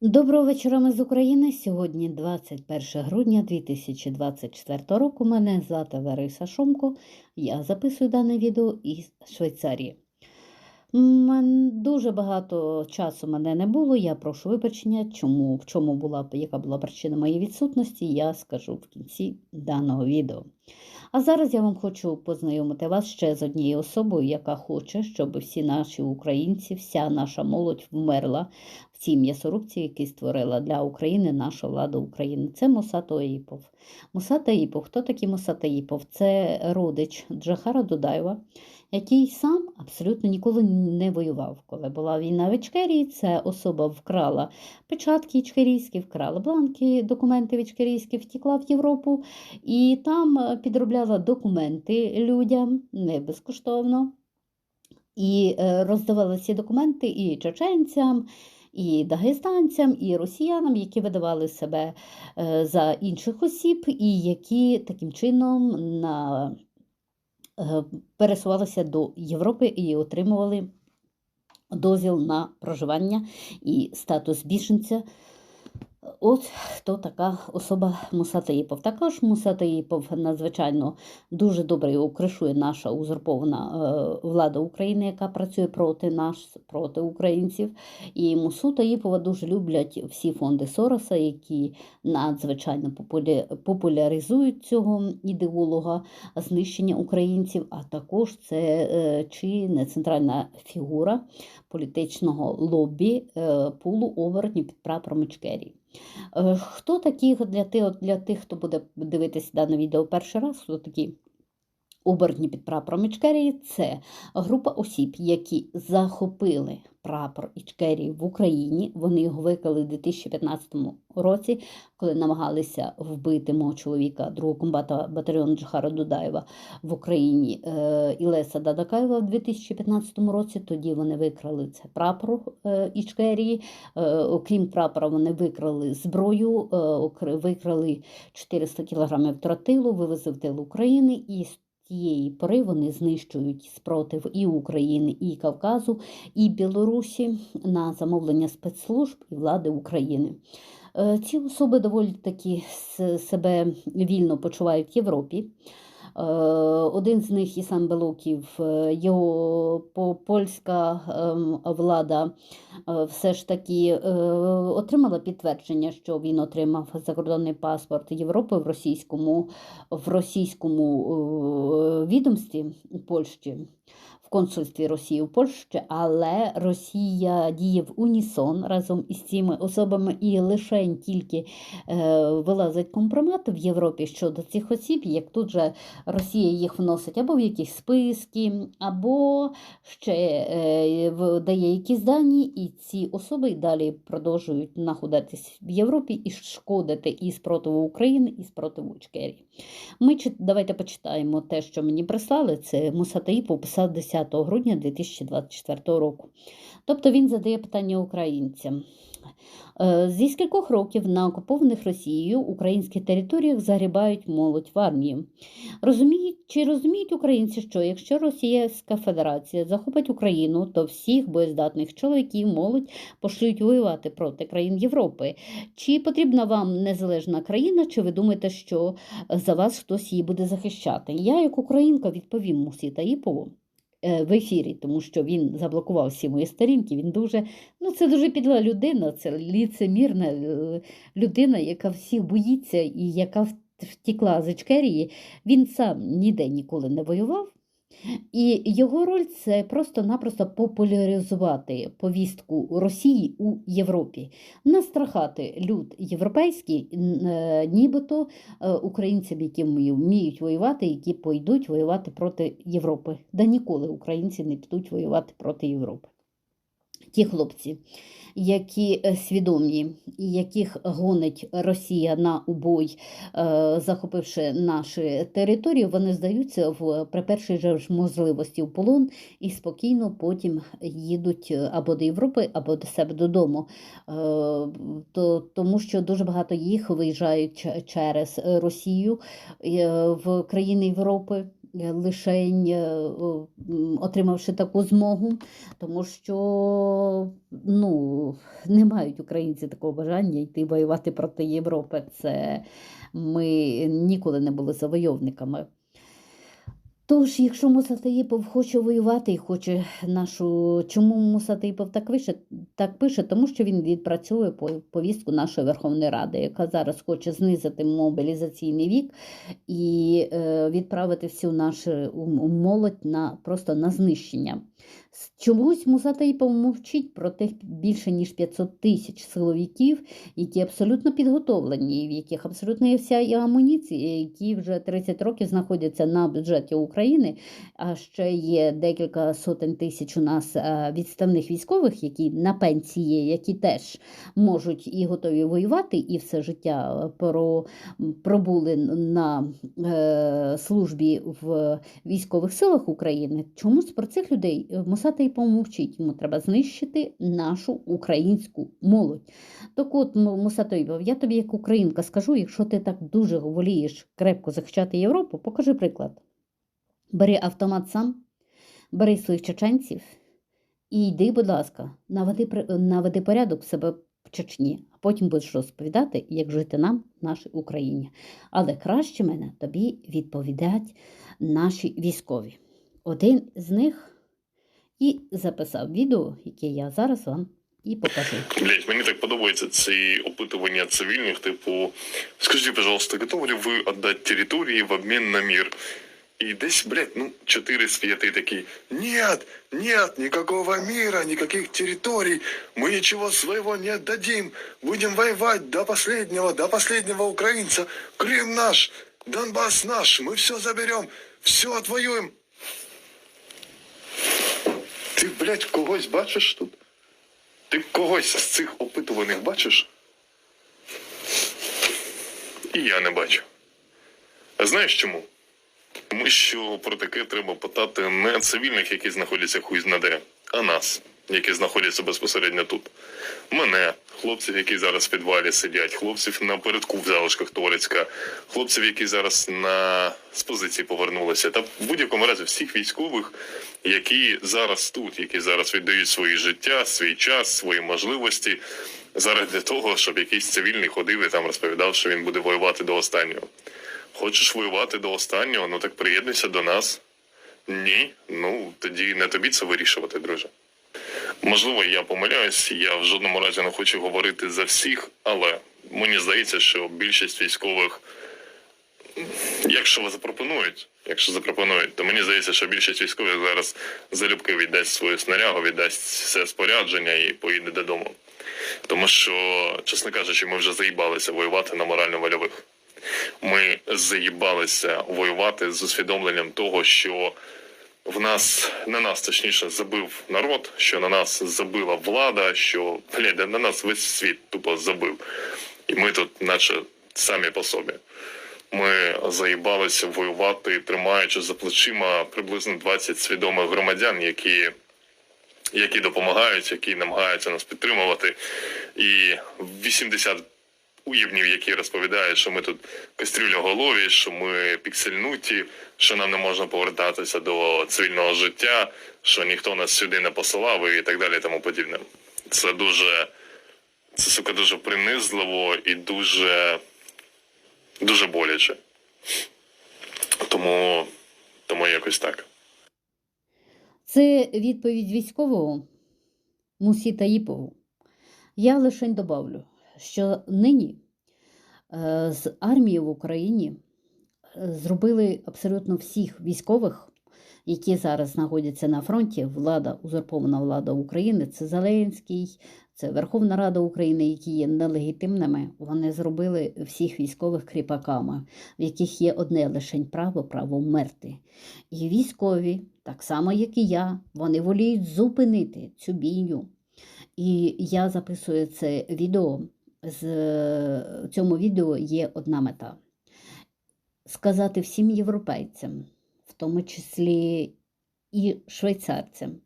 Доброго вечора ми з України. Сьогодні 21 грудня 2024 року. Мене звати Лариса Шомко. Я записую дане відео із Швейцарії. Дуже багато часу мене не було. Я прошу вибачення, чому, в чому була, яка була причина моєї відсутності, я скажу в кінці даного відео. А зараз я вам хочу познайомити вас ще з однією особою, яка хоче, щоб всі наші українці, вся наша молодь вмерла в цій м'ясорубці, які створила для України наша влада України. Це Муса Таїпов. Муса Таїпов. Хто такий Муса Таїпов? Це родич Джахара Дудаєва, який сам абсолютно ніколи не воював. Коли була війна в Ічкерії, це особа вкрала печатки ічкерійські, вкрала бланки, документи в Ічкерійські, втекла в Європу і там е, підробляла документи людям не безкоштовно. І е, роздавала ці документи і чеченцям, і дагестанцям, і росіянам, які видавали себе е, за інших осіб, і які таким чином на, пересувалися до Європи і отримували дозвіл на проживання і статус біженця. От хто така особа Муса Таїпов. Також Муса Таїпов надзвичайно дуже добре укришує наша узурпована е, влада України, яка працює проти нас, проти українців. І Мусу Таїпова дуже люблять всі фонди Сороса, які надзвичайно популяризують цього ідеолога знищення українців, а також це е, чи не центральна фігура політичного лобі е, пулу оборотнів під прапором Ічкерії. Е, Хто такі для тих, для тих, хто буде дивитися дане відео перший раз, хто такі оборотні під прапором Ічкерії? Це група осіб, які захопили прапор Ічкерії в Україні. Вони його викрали у 2015 році, коли намагалися вбити мого чоловіка, другого комбата батальйону Джахара Дудаєва в Україні е, Ілеса Дадакаєва в 2015 році. Тоді вони викрали це прапор е, Ічкерії. Е, Окрім прапора, вони викрали зброю, викрали 400 кілограмів тротилу, вивезли в тил України і тієї пори вони знищують спротив і України, і Кавказу, і Білорусі на замовлення спецслужб і влади України. Е, Ці особи доволі таки себе вільно почувають в Європі. Е, Один з них Ісан Белоків, е, його польська ем, влада е, все ж таки отримала підтвердження, що він отримав закордонний паспорт Європи в російському, в російському відомстві Польщі. В консульстві Росії у Польщі, але Росія діє в унісон разом із цими особами і лише тільки е, вилазить компромат в Європі щодо цих осіб, як тут же Росія їх вносить або в якісь списки, або ще е, дає якісь дані, і ці особи далі продовжують знаходитись в Європі і шкодити і спротиву України, і спротиву Ічкерії. Ми давайте почитаємо те, що мені прислали. Це Мусатаїп описав 10 грудня 2024 року. Тобто він задає питання українцям. Е, Зі скількох років на окупованих Росією українських територіях загрібають молодь в армію. Розуміють, чи розуміють українці, що якщо Російська Федерація захопить Україну, то всіх боєздатних чоловіків молодь пошлють воювати проти країн Європи? Чи потрібна вам незалежна країна, чи ви думаєте, що за вас хтось її буде захищати? Я, як українка, відповім Мусі Таїпову в ефірі, тому що він заблокував всі мої сторінки. Він дуже, ну це дуже підла людина, це ліцемірна е, людина, яка всіх боїться і яка втекла з Ічкерії. Він сам ніде ніколи не воював. І його роль це просто-напросто популяризувати повістку Росії у Європі, настрахати люд європейський, е, нібито е, українцям, які вмі- вміють воювати, які пойдуть воювати проти Європи. Да ніколи українці не підуть воювати проти Європи. Ті хлопці, які е, свідомі, яких гонить Росія на убой, е, захопивши наші території, вони здаються в при першій же можливості в полон і спокійно потім їдуть е, або до Європи, або до себе додому. То, тому що дуже багато їх виїжджають через Росію в країни Європи. Е, лишень е, отримавши таку змогу, тому що ну, не мають українці такого бажання йти воювати проти Європи. Це ми ніколи не були завойовниками. Тож, якщо Муса Таїпов хоче воювати і хоче нашу. Чому Муса Таїпов так пише? Так пише, тому що він відпрацьовує по- повістку нашої Верховної Ради, яка зараз хоче знизити мобілізаційний вік і е, відправити всю нашу молодь на просто на знищення. Чомусь Муса Таїпов мовчить про тих більше ніж 500 тисяч силовиків, які абсолютно підготовлені, в яких абсолютно є вся і амуніція, які вже 30 років знаходяться на бюджеті України. А ще є декілька сотень тисяч у нас е, відставних військових, які на пенсії, які теж можуть і готові воювати, і все життя е, про, пробули на е, службі в військових силах України. Чомусь про цих людей Мусатий помовчить. Йому треба знищити нашу українську молодь. Так от, М- Мусатоївов, я тобі як українка скажу, якщо ти так дуже волієш крепко захищати Європу, покажи приклад. Бери автомат сам, бери своїх чеченців і йди, будь ласка, наведи, наведи порядок в себе в Чечні, а потім будеш розповідати, як жити нам нашій Україні. Але краще мене тобі відповідать наші військові. Один з них і записав відео, яке я зараз вам і покажу. Блять, мені так подобаються ці опитування цивільних, типу, скажіть, пожалуйста, готові ли ви віддати території в обмін на мир? І десь, блядь, ну, чотири з п'яти такі, нет, нет, никакого мира, никаких территорий, мы ничего своего не отдадим, будем воевать до последнего, до последнего украинца, Крым наш, Донбасс наш, мы все заберем, все отвоюем. Ти, блядь, когось бачиш тут? Ти когось з цих опитуваних бачиш? І я не бачу. А знаєш чому? Тому що про таке треба питати не цивільних, які знаходяться хуй знаде, а нас, які знаходяться безпосередньо тут. Мене, хлопців, які зараз в підвалі сидять, хлопців напередку в залишках Торецька, хлопців, які зараз на з позиції повернулися, та в будь-якому разі всіх військових, які зараз тут, які зараз віддають свої життя, свій час, свої можливості заради того, щоб якийсь цивільний ходив і там розповідав, що він буде воювати до останнього. Хочеш воювати до останнього, ну так приєднуйся до нас. Ні, ну тоді не тобі це вирішувати, друже. Можливо, я помиляюсь, я в жодному разі не хочу говорити за всіх, але мені здається, що більшість військових, якщо ви запропонують, якщо запропонують, то мені здається, що більшість військових зараз залюбки віддасть свою снарягу, віддасть все спорядження і поїде додому. Тому що, чесно кажучи, ми вже заїбалися воювати на морально-вольових. Ми заїбалися воювати з усвідомленням того, що в нас на нас точніше забив народ, що на нас забила влада, що блядь, на нас весь світ тупо забив. І ми тут, наче самі по собі. Ми заїбалися воювати, тримаючи за плечима приблизно 20 свідомих громадян, які, які допомагають, які намагаються нас підтримувати. І 80 уєвнів, які розповідають, що ми тут кастрюляголові, що ми піксельнуті, що нам не можна повертатися до цивільного життя, що ніхто нас сюди не посилав і так далі, і тому подібне. Це дуже, це сука, дуже принизливо і дуже, дуже боляче. Тому, тому якось так. Це відповідь військового Мусі Таїпову. Я лише добавлю, що нині е, з армії в Україні е, зробили абсолютно всіх військових, які зараз знаходяться на фронті. Влада, узурпована влада України, це Зеленський, це Верховна Рада України, які є нелегітимними. Вони зробили всіх військових кріпаками, в яких є одне лише право право вмерти. І військові, так само як і я, вони воліють зупинити цю бійню. І я записую це відео. З цьому відео є одна мета: сказати всім європейцям, в тому числі і швейцарцям,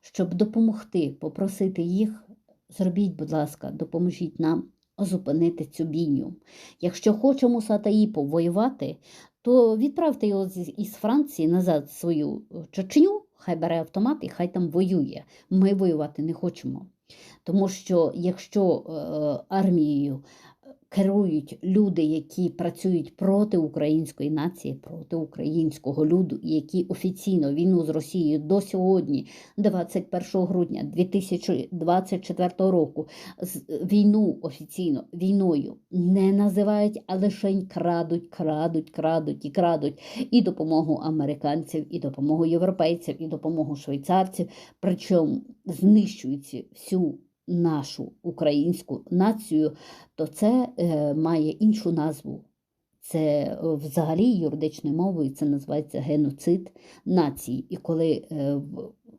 щоб допомогти, попросити їх, зробіть, будь ласка, допоможіть нам зупинити цю бійню. Якщо хоче Муса Таїпов воювати, то відправте його із Франції назад свою Чечню, хай бере автомат і хай там воює. Ми воювати не хочемо. Тому що якщо е, армією керують люди, які працюють проти української нації, проти українського люду, які офіційно війну з Росією до сьогодні, 21 грудня 2024 року, війну офіційно війною не називають, а лише крадуть, крадуть, крадуть і крадуть і допомогу американців, і допомогу європейців, і допомогу швейцарців, причому знищують всю нашу українську націю, то це е, має іншу назву. Це е, взагалі юридичною мовою це називається геноцид нації. І коли е,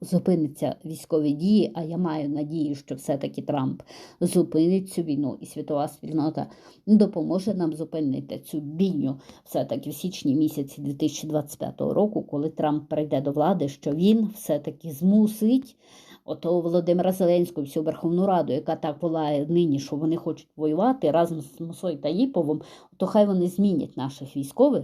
зупиниться військові дії, а я маю надію, що все-таки Трамп зупинить цю війну, і світова спільнота допоможе нам зупинити цю бійню все-таки в січні місяці 2025 року, коли Трамп прийде до влади, що він все-таки змусить ото Володимира Зеленського, всю Верховну Раду, яка так волає нині, що вони хочуть воювати разом з Мусою Таїповим, то хай вони змінять наших військових,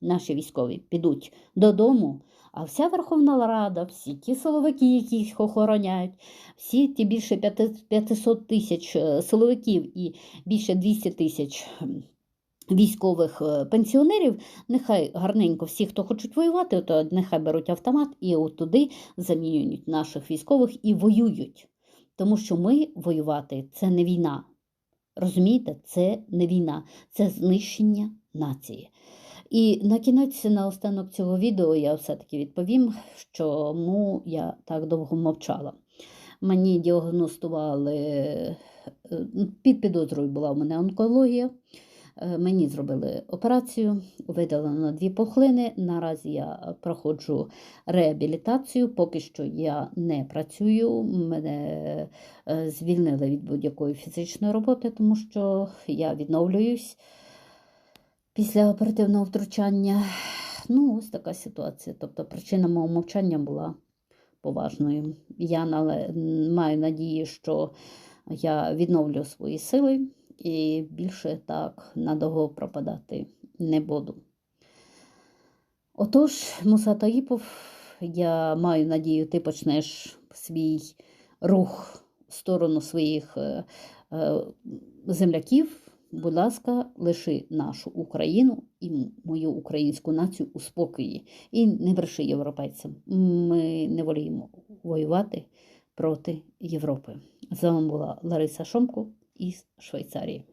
наші військові підуть додому. А вся Верховна Рада, всі ті силовики, які їх охороняють, всі ті більше п'яти- 500 тисяч е, силовиків і більше 200 тисяч військових е, пенсіонерів, нехай гарненько всі, хто хочуть воювати, то нехай беруть автомат і от туди замінюють наших військових і воюють. Тому що ми воювати це не війна. Розумієте, це не війна, це знищення нації. І на кінець, на останок цього відео, я все-таки відповім, чому я так довго мовчала. Мені діагностували е, під підозрою була в мене онкологія. Е, Мені зробили операцію, видалено дві пухлини. Наразі я проходжу реабілітацію. Поки що я не працюю. Мене е, звільнили від будь-якої фізичної роботи, тому що я відновлююсь після оперативного втручання. Ну, ось така ситуація. Тобто причина мого мовчання була поважною. Я маю надію, що я відновлю свої сили і більше так надовго пропадати не буду. Отож, Муса Таїпов, я маю надію, ти почнеш свій рух в сторону своїх е, е, земляків. Будь ласка, лиши нашу Україну і мою українську націю у спокої. І не бреши європейцям. Ми не воліємо воювати проти Європи. З вами була Лариса Шомко із Швейцарії.